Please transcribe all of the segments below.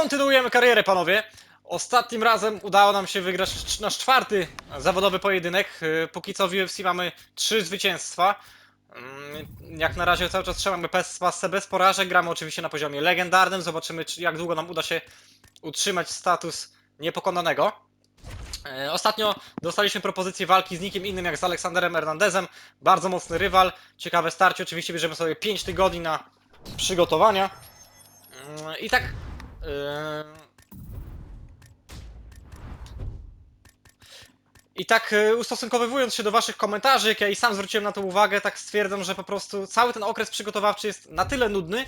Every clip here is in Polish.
kontynuujemy karierę, panowie. Ostatnim razem udało nam się wygrać nasz czwarty zawodowy pojedynek. Yy, Póki co w UFC mamy trzy zwycięstwa. Mm, Jak na razie cały czas trzymamy pasę bez porażek. Gramy oczywiście na poziomie legendarnym. Zobaczymy, czy, jak długo nam uda się utrzymać status niepokonanego. E, Ostatnio dostaliśmy propozycję walki z nikim innym jak z Aleksanderem Hernandezem. Bardzo mocny rywal. Ciekawe starcie. Oczywiście bierzemy sobie 5 tygodni na przygotowania. Mm, I tak. Yy... I tak yy, ustosunkowywując się do Waszych komentarzy, jak ja i sam zwróciłem na to uwagę, tak stwierdzam, że po prostu cały ten okres przygotowawczy jest na tyle nudny,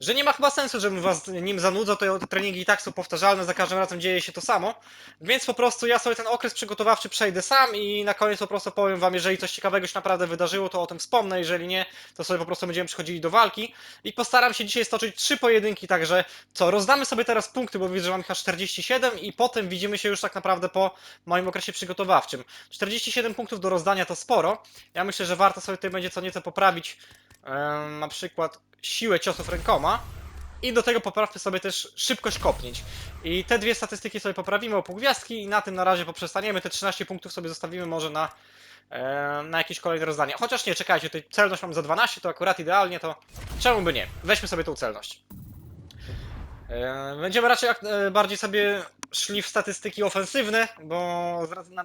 że nie ma chyba sensu, żebym Was nim zanudzał. Te treningi i tak są powtarzalne, za każdym razem dzieje się to samo. Więc po prostu ja sobie ten okres przygotowawczy przejdę sam i na koniec po prostu powiem Wam, jeżeli coś ciekawego się naprawdę wydarzyło, to o tym wspomnę. Jeżeli nie, to sobie po prostu będziemy przychodzili do walki. I postaram się dzisiaj stoczyć trzy pojedynki, także co, rozdamy sobie teraz punkty, bo widzę, że mam ich aż 47 i potem widzimy się już tak naprawdę po moim okresie przygotowawczym. 47 punktów do rozdania to sporo. Ja myślę, że warto sobie tutaj będzie co nieco poprawić em, na przykład siłę ciosów rękoma. I do tego poprawmy sobie też szybkość kopnięć. I te dwie statystyki sobie poprawimy o pół gwiazdki i na tym na razie poprzestaniemy. Te 13 punktów sobie zostawimy może na, na jakieś kolejne rozdania. Chociaż nie, czekajcie, tutaj celność mam za 12, to akurat idealnie, to czemu by nie? Weźmy sobie tą celność. E, Będziemy raczej e, bardziej sobie szli w statystyki ofensywne, bo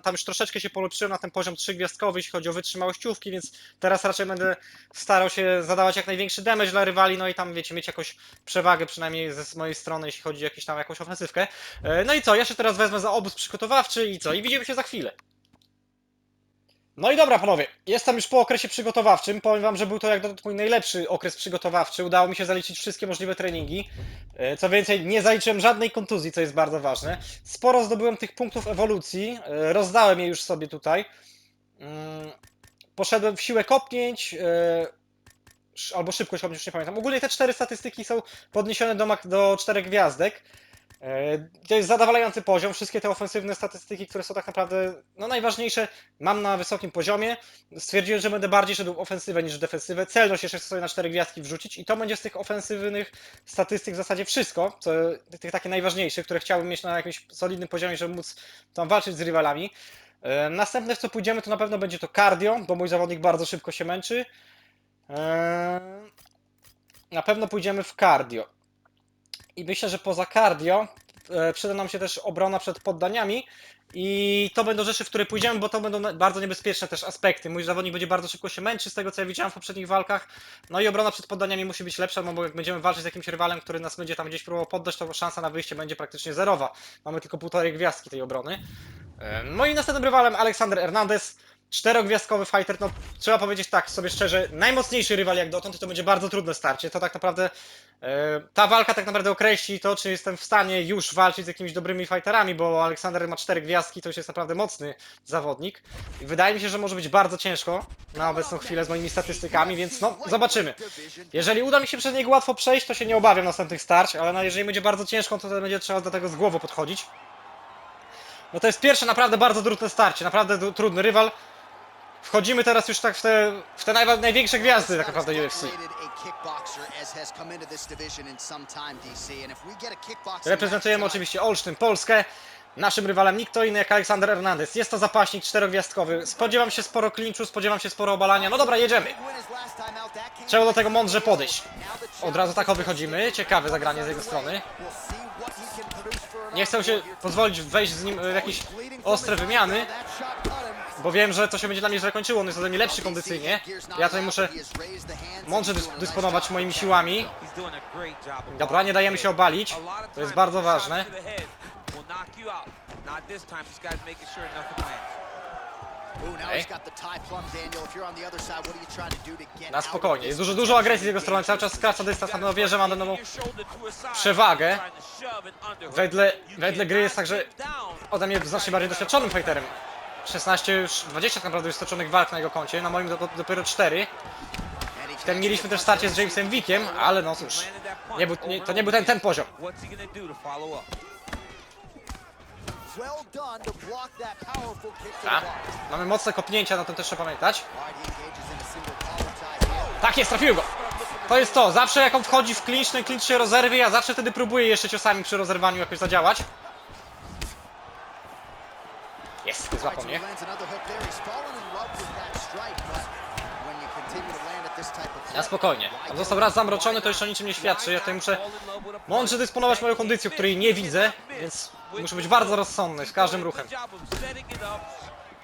tam już troszeczkę się polepszyłem na ten poziom trzygwiazdkowy, jeśli chodzi o wytrzymałościówki, więc teraz raczej będę starał się zadawać jak największy damage dla rywali, no i tam wiecie, mieć jakąś przewagę przynajmniej ze mojej strony, jeśli chodzi o jakieś tam jakąś ofensywkę. E, No i co, ja się teraz wezmę za obóz przygotowawczy i co, i widzimy się za chwilę. No i dobra, panowie, jestem już po okresie przygotowawczym. Powiem wam, że był to jak dotąd mój najlepszy okres przygotowawczy. Udało mi się zaliczyć wszystkie możliwe treningi. E, Co więcej, nie zaliczyłem żadnej kontuzji, co jest bardzo ważne. Sporo zdobyłem tych punktów ewolucji. e, Rozdałem je już sobie tutaj. Mm, Poszedłem w siłę kopnięć. e, Albo szybkość kopnięć, już nie pamiętam. Ogólnie te cztery statystyki są podniesione do, do czterech gwiazdek. E, To jest zadowalający poziom. Wszystkie te ofensywne statystyki, które są tak naprawdę no, najważniejsze, mam na wysokim poziomie. Stwierdziłem, że będę bardziej szedł ofensywę niż defensywę. Celność jeszcze chcę sobie na cztery gwiazdki wrzucić i to będzie z tych ofensywnych statystyk w zasadzie wszystko, co, tych takie najważniejsze, które chciałbym mieć na jakimś solidnym poziomie, żeby móc tam walczyć z rywalami. E, Następne, w co pójdziemy, to na pewno będzie to cardio, bo mój zawodnik bardzo szybko się męczy. E, Na pewno pójdziemy w cardio. I myślę, że poza cardio e, przyda nam się też obrona przed poddaniami. I to będą rzeczy, w które pójdziemy, bo to będą bardzo niebezpieczne też aspekty. Mój zawodnik będzie bardzo szybko się męczy, z tego co ja widziałem w poprzednich walkach. No i obrona przed poddaniami musi być lepsza, no bo jak będziemy walczyć z jakimś rywalem, który nas będzie tam gdzieś próbował poddać, to szansa na wyjście będzie praktycznie zerowa. Mamy tylko półtorej gwiazdki tej obrony. E, No i następnym rywalem Aleksander Hernandez. Czterogwiazdkowy fighter, no trzeba powiedzieć tak sobie szczerze, najmocniejszy rywal jak dotąd to będzie bardzo trudne starcie. To tak naprawdę e, ta walka tak naprawdę określi to, czy jestem w stanie już walczyć z jakimiś dobrymi fighterami, bo Aleksander ma cztery gwiazdki, to już jest naprawdę mocny zawodnik. I wydaje mi się, że może być bardzo ciężko na obecną chwilę z moimi statystykami, więc no zobaczymy. Jeżeli uda mi się przez niego łatwo przejść, to się nie obawiam następnych starć, ale no, jeżeli będzie bardzo ciężko, to będzie trzeba do tego z głową podchodzić. No to jest pierwsze naprawdę bardzo trudne starcie, naprawdę trudny rywal. Wchodzimy teraz już tak w te, w te najwa- największe gwiazdy tak naprawdę UFC. Reprezentujemy oczywiście Olsztyn, Polskę. Naszym rywalem nikt to inny jak Aleksander Hernandez. Jest to zapaśnik czterogwiazdkowy. Spodziewam się sporo klinczu, spodziewam się sporo obalania. No dobra, jedziemy. Trzeba do tego mądrze podejść. Od razu tak wychodzimy. Ciekawe zagranie z jego strony. Nie chcę się pozwolić wejść z nim w jakieś ostre wymiany, bo wiem, że to się będzie dla mnie źle kończyło. On jest ode mnie lepszy kondycyjnie. Ja tutaj muszę mądrze dys- dysponować moimi siłami. Dobra, nie dajemy się obalić. To jest bardzo ważne. Na spokojnie. Jest dużo, dużo agresji z jego strony. Cały czas skraca dystans. Na wie, że ma daną przewagę. Wedle, wedle gry jest tak, że ode mnie znacznie bardziej doświadczonym fighterem. 16 już, 20 tak naprawdę już stoczonych walk na jego koncie, na moim do, dopiero 4. Wtedy mieliśmy też starcie z Jamesem Wickiem, ale no cóż, nie był, nie, to nie był ten, ten poziom. Bar. Mamy mocne kopnięcia, na tym też trzeba pamiętać. Tak jest, trafiłem go. To jest to, zawsze jak on wchodzi w clinch, ten clinch się rozerwie, ja zawsze wtedy próbuję jeszcze ciosami przy rozerwaniu jakoś zadziałać. This type of Ja spokojnie. go został raz zamroczony, to jeszcze o niczym nie świadczy. Ja tutaj muszę mądrze dysponować moją kondycją, której nie widzę, więc muszę być bardzo rozsądny z każdym ruchem.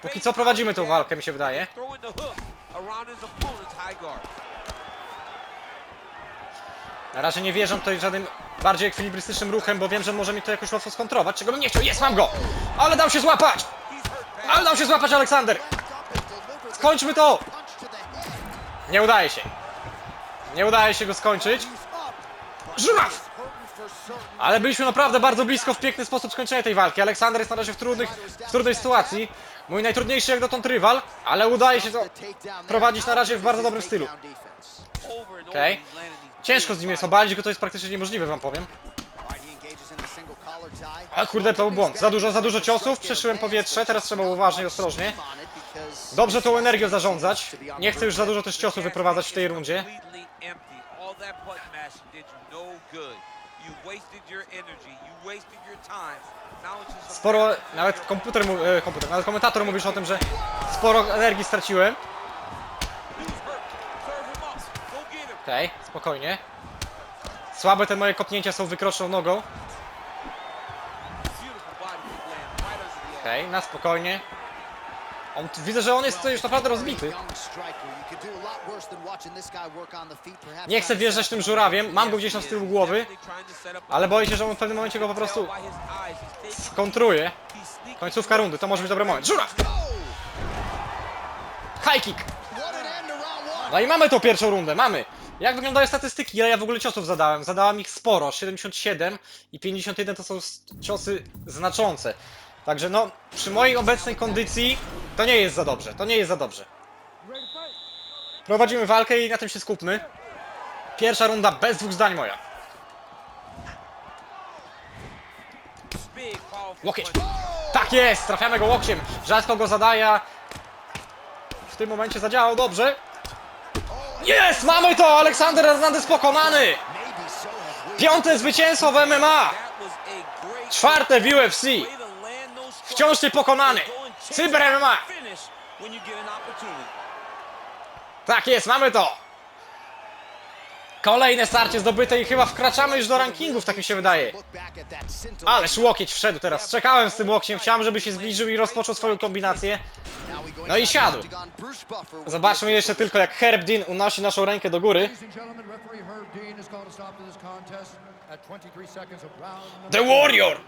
Póki co prowadzimy tą walkę, mi się wydaje. Na razie nie wierzę tutaj żadnym bardziej ekwilibrystycznym ruchem, bo wiem, że może mi to jakoś łatwo skontrować, czego bym nie chciał. Jest, mam go! Ale dał się złapać! Ale dał się złapać Aleksander! Skończmy to! Nie udaje się. Nie udaje się go skończyć. Żuraw! Ale byliśmy naprawdę bardzo blisko w piękny sposób skończenia tej walki. Aleksander jest na razie w, trudnych, w trudnej sytuacji. Mój najtrudniejszy jak dotąd rywal, ale udaje się to prowadzić na razie w bardzo dobrym stylu. Okej. Ciężko z nim jest obalić go, to jest praktycznie niemożliwe, wam powiem. A kurde, to był błąd. Za dużo, za dużo ciosów, przeszyłem powietrze, teraz trzeba uważnie, ostrożnie. Dobrze tą energią zarządzać. Nie chcę już za dużo też ciosów wyprowadzać w tej rundzie. Sporo, nawet komputer, e, komputer, nawet komentator mówisz o tym, że sporo energii straciłem. Okej, spokojnie. Słabe te moje kopnięcia są wykroczną nogą. Okej, na spokojnie. On, widzę, że on jest tutaj już naprawdę rozbity. Nie chcę wjeżdżać tym żurawiem, mam go gdzieś na z tyłu głowy, ale boję się, że on w pewnym momencie go po prostu skontruje. Końcówka rundy, to może być dobry moment. Żuraw! High kick! No i mamy tą pierwszą rundę, mamy. Jak wyglądają statystyki? Ile ja w ogóle ciosów zadałem? Zadałem ich sporo, 77 i 51 to są ciosy znaczące. Także no, przy mojej obecnej kondycji to nie jest za dobrze, to nie jest za dobrze. Prowadzimy walkę i na tym się skupmy. Pierwsza runda bez dwóch zdań moja. Łokieć. Tak jest, trafiamy go łokciem. Rzadko go zadaje. W tym momencie zadziałał dobrze. Jest, mamy to! Aleksander Hernandez pokonany! Piąte zwycięstwo w MMA! Czwarte w UFC! Wciąż niepokonany! Cyber MMA! Tak jest, mamy to! Kolejne starcie zdobyte i chyba wkraczamy już do rankingów, tak mi się wydaje. Ależ łokieć wszedł teraz. Czekałem z tym łokciem, chciałem, żeby się zbliżył i rozpoczął swoją kombinację. No i siadł. Zobaczmy jeszcze tylko, jak Herb Dean unosi naszą rękę do góry. Ladies and gentlemen, referee Herb Dean has called a stop to this contest at 23 seconds of round number The Warrior!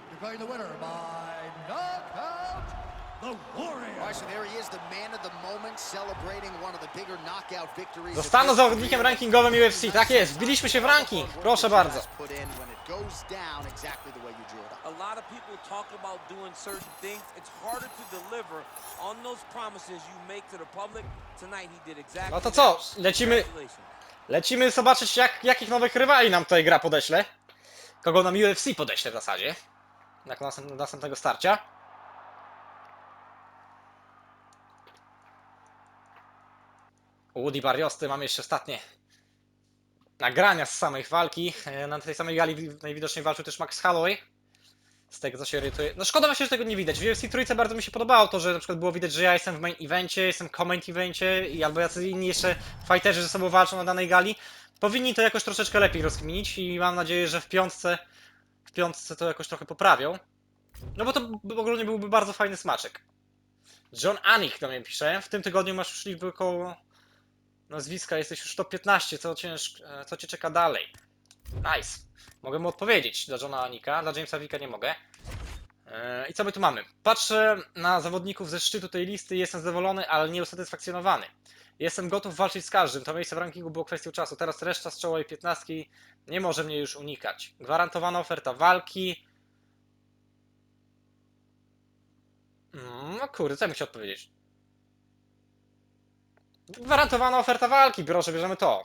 Declaring the winner by knockout, the Warrior. Alright, so there he is, the man of the moment, celebrating one of the bigger knockout victories. Zostanę zawodnikiem rankingowym UFC. Tak jest, wbiliśmy się w ranking. Proszę bardzo. Put in when it goes down exactly the way you drew it up. A lot of people talk about doing certain things. It's harder to deliver on those promises you make to the public. Tonight he did exactly No to co, lecimy, lecimy zobaczyć, jak, jakich nowych rywali nam tutaj gra podeśle. Kogo nam UFC podeśle w zasadzie. Jak następ, następnego starcia. U Woody Barriosty mamy jeszcze ostatnie nagrania z samej walki. E, Na tej samej gali wi- najwidoczniej walczył też Max Holloway. Z tego co się orientuję. No szkoda właśnie, że tego nie widać. W UFC trójce bardzo mi się podobało to, że na przykład było widać, że ja jestem w main evencie, jestem comment evencie i albo jacyś inni jeszcze fighterzy ze sobą walczą na danej gali. Powinni to jakoś troszeczkę lepiej rozkminić i mam nadzieję, że w piątce w piątce to jakoś trochę poprawią. No bo to ogólnie byłby bardzo fajny smaczek. John Anik do mnie pisze. W tym tygodniu masz już liczbę około nazwiska, jesteś już top 15, co, cięż, e, co cię czeka dalej? Nice. Mogę mu odpowiedzieć dla Johna Anika, dla Jamesa Wicka nie mogę. E, I co my tu mamy? Patrzę na zawodników ze szczytu tej listy i jestem zadowolony, ale nie usatysfakcjonowany. Jestem gotów walczyć z każdym. To miejsce w rankingu było kwestią czasu. Teraz reszta z czołowej 15 nie może mnie już unikać. Gwarantowana oferta walki. Mm, No kurde, co bym chciał odpowiedzieć? Gwarantowana oferta walki, proszę, bierzemy to.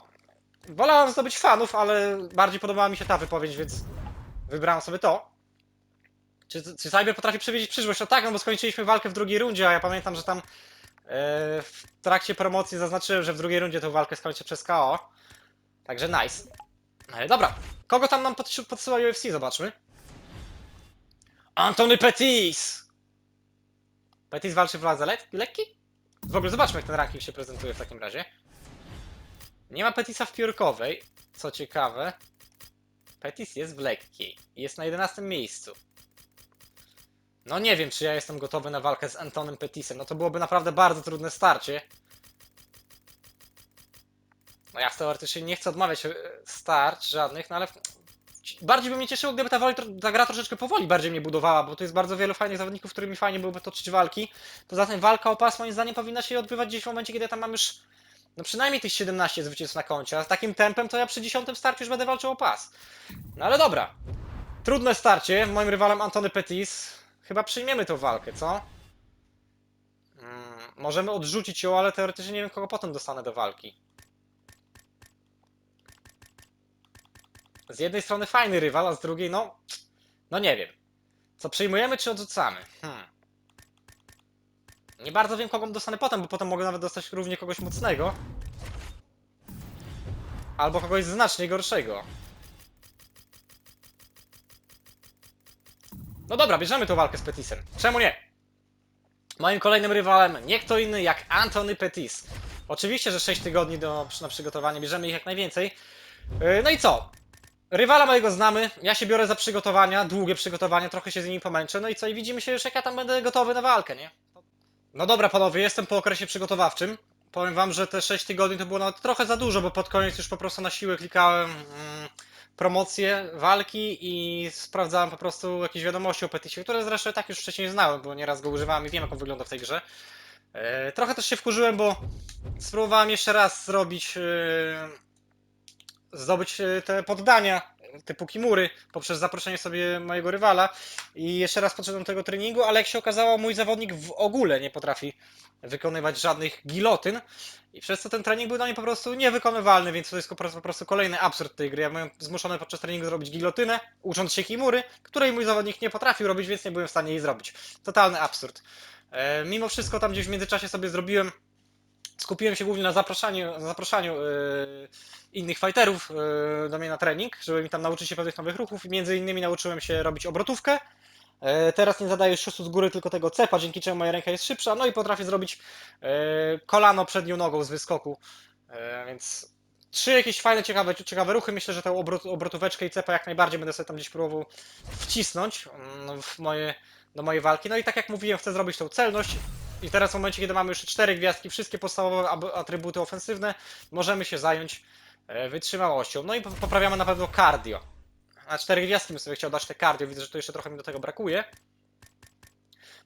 Wolałem zdobyć fanów, ale bardziej podobała mi się ta wypowiedź, więc wybrałem sobie to. Czy, czy Cyber potrafi przewidzieć przyszłość? No tak, no bo skończyliśmy walkę w drugiej rundzie, a ja pamiętam, że tam w trakcie promocji zaznaczyłem, że w drugiej rundzie tę walkę skończę przez KO. Także nice. E, Dobra, kogo tam nam podsyła UFC? Zobaczmy. Antony Pettis! Pettis walczy w wadze lek lekki? W ogóle zobaczmy, jak ten ranking się prezentuje w takim razie. Nie ma Petisa w piórkowej, co ciekawe. Petis jest w lekkiej. Jest na 11 miejscu. No nie wiem, czy ja jestem gotowy na walkę z Antonym Petisem. No to byłoby naprawdę bardzo trudne starcie. No ja teoretycznie nie chcę odmawiać e, starć żadnych, no ale bardziej by mnie cieszyło, gdyby ta, woli, ta gra troszeczkę powoli bardziej mnie budowała, bo tu jest bardzo wielu fajnych zawodników, którymi fajnie byłoby toczyć walki. Poza tym walka o pas moim zdaniem powinna się odbywać gdzieś w momencie, kiedy ja tam mam już no przynajmniej tych 17 zwycięstw na koncie, a z takim tempem to ja przy 10 starciu już będę walczył o pas. No ale dobra. Trudne starcie, moim rywalem Antony Petis. Chyba przyjmiemy tą walkę, co? Mm, możemy odrzucić ją, ale teoretycznie nie wiem, kogo potem dostanę do walki. Z jednej strony fajny rywal, a z drugiej no... No nie wiem. Co przyjmujemy, czy odrzucamy? Hmm. Nie bardzo wiem, kogo dostanę potem, bo potem mogę nawet dostać równie kogoś mocnego. Albo kogoś znacznie gorszego. No dobra, bierzemy tą walkę z Petisem. Czemu nie? Moim kolejnym rywalem nie kto inny jak Anthony Petis. Oczywiście, że 6 tygodni do, na przygotowanie, bierzemy ich jak najwięcej. Yy, No i co? Rywala mojego znamy, ja się biorę za przygotowania, długie przygotowania, trochę się z nimi pomęczę, no i co? I widzimy się już jak ja tam będę gotowy na walkę, nie? No dobra panowie, jestem po okresie przygotowawczym. Powiem wam, że te 6 tygodni to było nawet trochę za dużo, bo pod koniec już po prostu na siłę klikałem mm, promocje, walki i sprawdzałem po prostu jakieś wiadomości o Petisie, które zresztą tak już wcześniej znałem, bo nieraz go używałem i wiem jak on wygląda w tej grze. E, trochę też się wkurzyłem, bo spróbowałem jeszcze raz zrobić, e, zdobyć e, te poddania typu Kimury poprzez zaproszenie sobie mojego rywala i jeszcze raz podszedłem do tego treningu, ale jak się okazało mój zawodnik w ogóle nie potrafi wykonywać żadnych gilotyn i przez co ten trening był dla mnie po prostu niewykonywalny, więc to jest po prostu, po prostu kolejny absurd tej gry. Ja byłem zmuszony podczas treningu zrobić gilotynę, ucząc się Kimury, której mój zawodnik nie potrafił robić, więc nie byłem w stanie jej zrobić. Totalny absurd. E, mimo wszystko tam gdzieś w międzyczasie sobie zrobiłem skupiłem się głównie na zapraszaniu, na zapraszaniu yy, innych fighterów yy, do mnie na trening, żeby mi tam nauczyć się pewnych nowych ruchów między innymi nauczyłem się robić obrotówkę. Yy, teraz nie zadaję szossu z góry, tylko tego cepa, dzięki czemu moja ręka jest szybsza, no i potrafię zrobić yy, kolano przednią nogą z wyskoku, yy, więc trzy jakieś fajne, ciekawe, ciekawe ruchy. Myślę, że tę obrot, obrotóweczkę i cepa jak najbardziej będę sobie tam gdzieś próbował wcisnąć mm, w moje, do mojej walki. No i tak jak mówiłem, chcę zrobić tą celność i teraz w momencie, kiedy mamy już cztery gwiazdki, wszystkie podstawowe atrybuty ofensywne, możemy się zająć e, wytrzymałością. No i po- poprawiamy na pewno cardio. Na cztery gwiazdki bym sobie chciał dać te cardio, widzę, że tu jeszcze trochę mi do tego brakuje.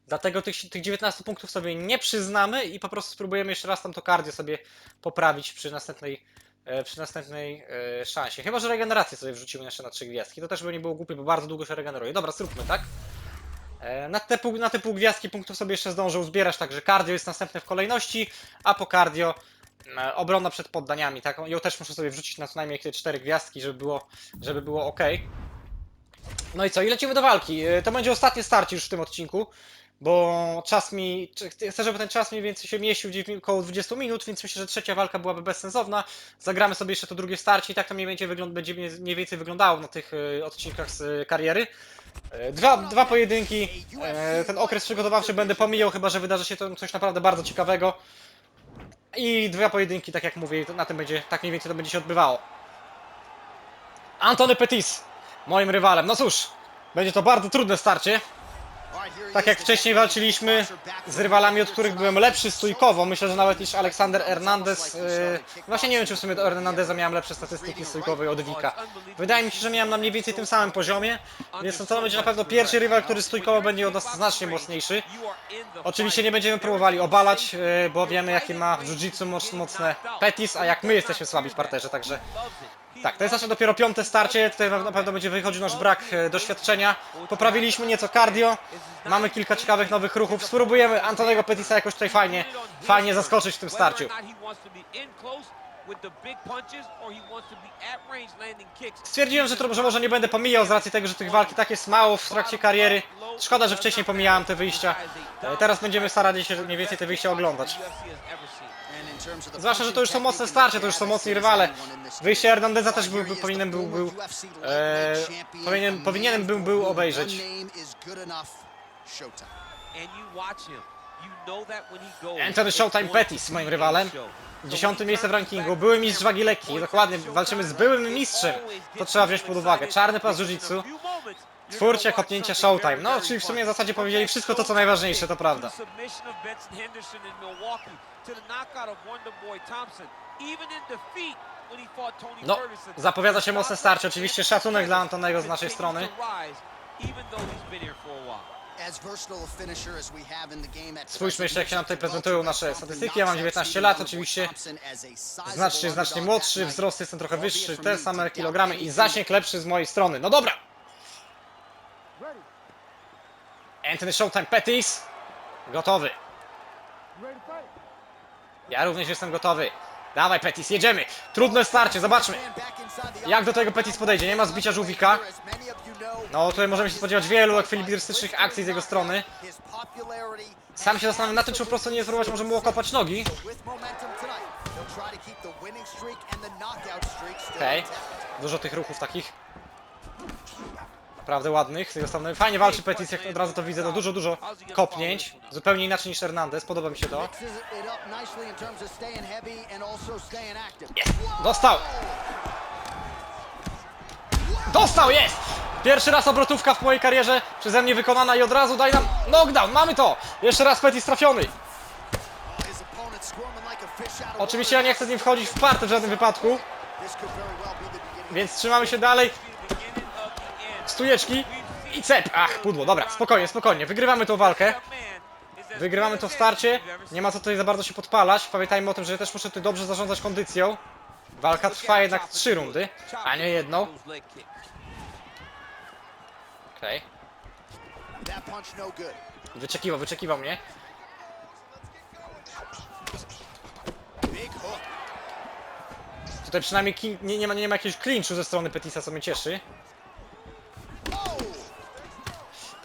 Dlatego tych, tych 19 punktów sobie nie przyznamy i po prostu spróbujemy jeszcze raz tam to cardio sobie poprawić przy następnej, e, przy następnej e, szansie. Chyba, że regenerację sobie wrzucimy jeszcze na trzy gwiazdki. To też by nie było głupie, bo bardzo długo się regeneruje. Dobra, zróbmy, tak? E, Na te, pół, na te pół gwiazdki punktów sobie jeszcze zdążę uzbierać, także cardio jest następne w kolejności, a po cardio e, obrona przed poddaniami, tak? Ją też muszę sobie wrzucić na co najmniej te cztery gwiazdki, żeby było, żeby było ok. No i co? I lecimy do walki. E, To będzie ostatnie starcie już w tym odcinku, bo czas mi. Chcę, żeby ten czas mniej więcej się mieścił gdzieś około 20 minut, więc myślę, że trzecia walka byłaby bezsensowna. Zagramy sobie jeszcze to drugie starcie i tak to mniej więcej, wygląd, będzie mniej- więcej wyglądało na tych e, odcinkach z e, kariery. E, Dwa, dwa pojedynki. E, Ten okres przygotowawczy będę pomijał, chyba że wydarzy się coś naprawdę bardzo ciekawego. I dwa pojedynki, tak jak mówię, na tym będzie, tak mniej więcej to będzie się odbywało. Antony Petis, moim rywalem. No cóż, będzie to bardzo trudne starcie. Tak jak wcześniej walczyliśmy z rywalami, od których byłem lepszy stójkowo, myślę, że nawet niż Aleksander Hernandez. Yy, właśnie nie wiem, czy w sumie do Hernandeza miałem lepsze statystyki stójkowe od Wika. Wydaje mi się, że miałem na mniej więcej tym samym poziomie, więc to będzie na pewno pierwszy rywal, który stójkowo będzie od nas znacznie mocniejszy. Oczywiście nie będziemy próbowali obalać, yy, bo wiemy jakie ma w jiu-jitsu moc, mocne Petis, a jak my jesteśmy słabi w parterze, także tak, to jest nasze dopiero piąte starcie, tutaj na pewno będzie wychodził nasz brak e, doświadczenia. Poprawiliśmy nieco cardio, mamy kilka ciekawych nowych ruchów, spróbujemy Antonego Petisa jakoś tutaj fajnie, fajnie zaskoczyć w tym starciu. Stwierdziłem, że, to, że może nie będę pomijał z racji tego, że tych walk i tak jest mało w trakcie kariery. Szkoda, że wcześniej pomijałem te wyjścia. E, Teraz będziemy starali się mniej więcej te wyjścia oglądać. Zwłaszcza, że to już są mocne starcie, to już są mocni rywale. Wyjście. Hernandeza też był, powinien był, był UFC e, powinien, powinienem był, był obejrzeć. Anthony Showtime Pettis, moim rywalem. Dziesiąte miejsce w rankingu, były mistrz wagi lekkiej, dokładnie, walczymy z byłym mistrzem. To trzeba wziąć pod uwagę. Czarny pas jiu-jitsu, twórcie kopnięcia Showtime. No, czyli w sumie w zasadzie powiedzieli wszystko to, co najważniejsze, to prawda. No, zapowiada się mocne starcie. Oczywiście szacunek dla Antonego z naszej strony. Spójrzmy jeszcze, jak się nam tutaj prezentują nasze statystyki. Ja mam 19 lat, oczywiście znacznie, znacznie młodszy, wzrost jestem trochę wyższy, te same kilogramy i zasięg lepszy z mojej strony. No dobra! Anthony Showtime Pettis. Gotowy. Ja również jestem gotowy. Dawaj Pettis, jedziemy. Trudne starcie, zobaczmy. Jak do tego Pettis podejdzie? Nie ma zbicia żółwika. No tutaj możemy się spodziewać wielu ekwilibrystycznych akcji z jego strony. Sam się zastanawiam na tym, czy po prostu nie spróbować może mu okopać nogi. Okej. Dużo tych ruchów takich. Naprawdę ładnych z jego strony. Fajnie walczy Pettis, jak od razu to widzę. No dużo, dużo kopnięć. Zupełnie inaczej niż Hernandez. Podoba mi się to. Jest! Dostał! Dostał, jest! Pierwszy raz obrotówka w mojej karierze przeze mnie wykonana i od razu daj nam knockdown. Mamy to! Jeszcze raz Pettis trafiony. Oczywiście ja nie chcę z nim wchodzić w partę w żadnym wypadku, więc trzymamy się dalej. Stujeczki i cep. Ach, pudło. Dobra, spokojnie, spokojnie. Wygrywamy tą walkę. Wygrywamy to starcie. Nie ma co tutaj za bardzo się podpalać. Pamiętajmy o tym, że też muszę tutaj dobrze zarządzać kondycją. Walka trwa jednak trzy rundy, a nie jedną. Okej. Wyczekiwał, wyczekiwał mnie. Tutaj przynajmniej nie, nie, ma, nie ma jakiegoś clinchu ze strony Petisa, co mnie cieszy.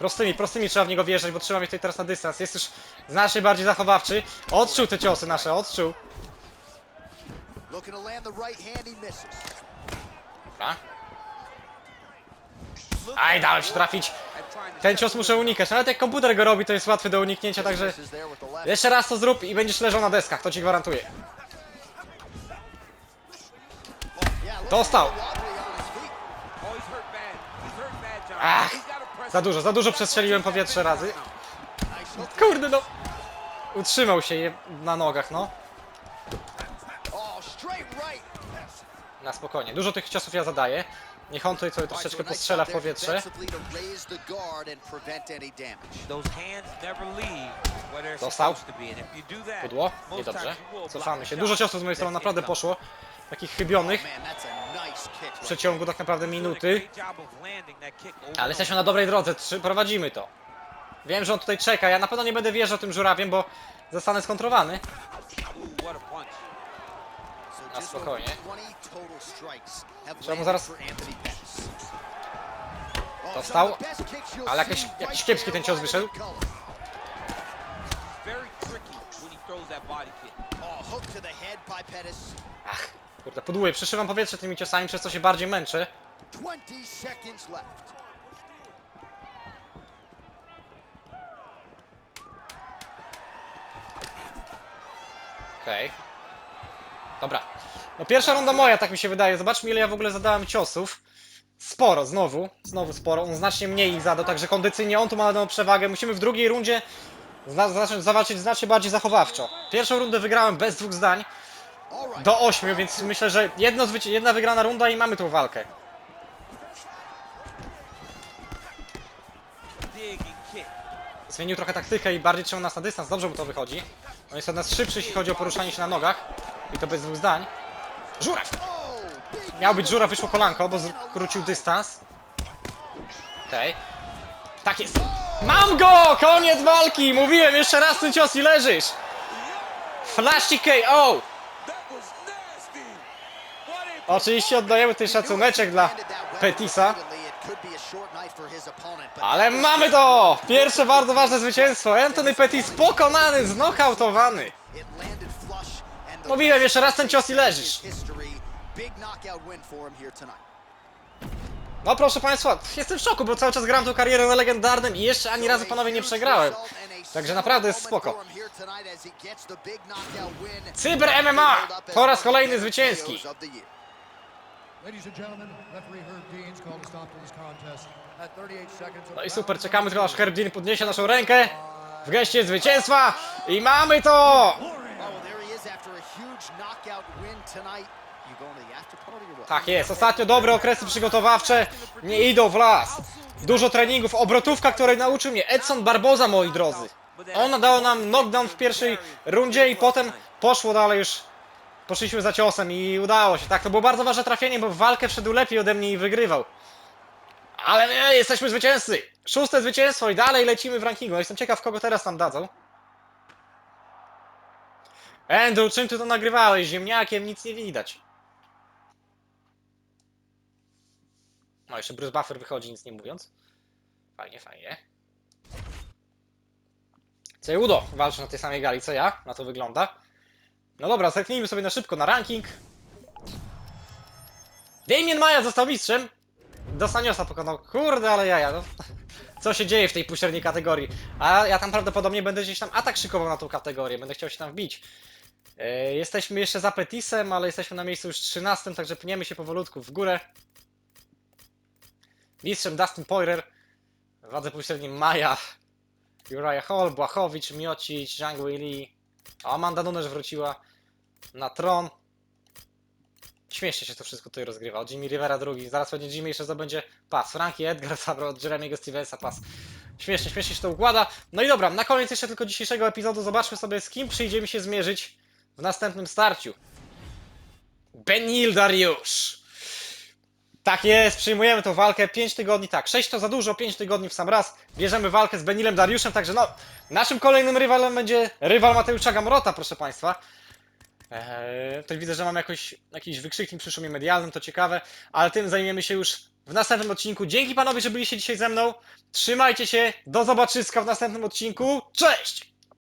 Prostymi, prostymi trzeba w niego wjeżdżać, bo trzeba mieć tutaj teraz na dystans. Jest już znacznie bardziej zachowawczy. Odczuł te ciosy nasze, odczuł. Dobra. Aj, dałem się trafić. Ten cios muszę unikać. Nawet jak komputer go robi, to jest łatwy do uniknięcia, także jeszcze raz to zrób i będziesz leżał na deskach, to ci gwarantuję. Dostał. Ach, Za dużo, za dużo przestrzeliłem powietrze razy. Kurde no. Utrzymał się je na nogach, no. Oh. Na spokojnie. Dużo tych ciosów ja zadaję. Niech on tutaj sobie troszeczkę postrzela w powietrze. Dostał. Pudło? Niedobrze. Cofamy się. Dużo ciosów z mojej strony naprawdę incoming. poszło. Takich chybionych W przeciągu tak naprawdę minuty. Ale jesteśmy na dobrej drodze, trzy- prowadzimy to. Wiem, że on tutaj czeka. Ja na pewno nie będę wjeżdżał tym żurawiem, bo zostanę skontrowany. Na spokojnie. 20 total strikes have Trzeba mu zaraz- Dostał. Ale jakiś- jakiś kiepski ten cios wyszedł. Oh. Ach, kurde, podłuję. Przyszywam powietrze tymi ciosami, przez co się bardziej męczę. 20 seconds left. Okej. Dobra. No pierwsza runda moja, tak mi się wydaje. Zobaczmy ile ja w ogóle zadałem ciosów. Sporo, znowu. Znowu sporo. On znacznie mniej ich zadał, także kondycyjnie on tu ma daną przewagę. Musimy w drugiej rundzie zna- zacząć zawalczyć znacznie bardziej zachowawczo. Pierwszą rundę wygrałem bez dwóch zdań. Do ośmiu, więc myślę, że jedno jedna wygrana runda i mamy tą walkę. Zmienił trochę taktykę i bardziej trzymał nas na dystans. Dobrze mu to wychodzi. On jest od nas szybszy, jeśli chodzi o poruszanie się na nogach. I to bez dwóch zdań. Żuraw! Miał być żuraw, wyszło kolanko, bo skrócił dystans. Okej. Tak jest. Mam go! Koniec walki! Mówiłem, jeszcze raz ten cios i leżysz! Flashy KO! Oczywiście oddajemy tutaj szacuneczek dla Petisa. Ale mamy to! Pierwsze bardzo ważne zwycięstwo. Anthony Pettis pokonany, znokautowany. Mówiłem jeszcze raz ten cios i leżysz. No proszę Państwa, jestem w szoku, bo cały czas gram tą karierę na legendarnym i jeszcze ani razu panowie nie przegrałem. Także naprawdę jest spoko. Cyber MMA po raz kolejny zwycięski. No i super, czekamy tylko aż Herb Dean podniesie naszą rękę w geście zwycięstwa i mamy to! Tak jest, ostatnio dobre okresy przygotowawcze nie idą w las. Dużo treningów, obrotówka, której nauczył mnie Edson Barboza, moi drodzy. On dał nam knockdown w pierwszej rundzie i potem poszło dalej już. Poszliśmy za ciosem i udało się. Tak, to było bardzo ważne trafienie, bo w walkę wszedł lepiej ode mnie i wygrywał. Ale nie, jesteśmy zwycięzcy! Szóste zwycięstwo i dalej lecimy w rankingu. Jestem ciekaw, kogo teraz nam dadzą. Andrew, czym ty to nagrywałeś? Ziemniakiem nic nie widać. No, jeszcze Bruce Buffer wychodzi, nic nie mówiąc. Fajnie, fajnie. Ceudo walczy na tej samej gali co ja, na to wygląda. No dobra, zerknijmy sobie na szybko na ranking. Damien Maja został mistrzem. Dostaniosa pokonał. Kurde, ale jaja. No. Co się dzieje w tej później kategorii? A ja tam prawdopodobnie będę gdzieś tam atak szykował na tą kategorię. Będę chciał się tam wbić. E, jesteśmy jeszcze za Petisem, ale jesteśmy na miejscu już 13, także pniemy się powolutku w górę. Mistrzem Dustin Poirier. Wadze pośrednim Maja. Uriah Hall, Błachowicz, Miocic, Zhang Weili. A Amanda Nunes wróciła na tron. Śmiesznie się to wszystko tutaj rozgrywa. Jimmy Rivera drugi, zaraz będzie Jimmy jeszcze zdobędzie pas. Frankie Edgar zabrał od Jeremiego Stevensa pas. Śmiesznie, śmiesznie się to układa. No i dobra, na koniec jeszcze tylko dzisiejszego epizodu zobaczmy sobie z kim przyjdziemy się zmierzyć w następnym starciu. Benil Dariusz. Tak jest, przyjmujemy tą walkę 5 tygodni, tak, 6 to za dużo, 5 tygodni w sam raz. Bierzemy walkę z Benilem Dariuszem, także no, naszym kolejnym rywalem będzie rywal Mateusza Gamrota, proszę Państwa. Eee, tutaj widzę, że mam jakoś, jakiś wykrzyknik przyszło mi medialnym, to ciekawe, ale tym zajmiemy się już w następnym odcinku. Dzięki panowie, że byliście dzisiaj ze mną. Trzymajcie się, do zobaczyska w następnym odcinku. Cześć!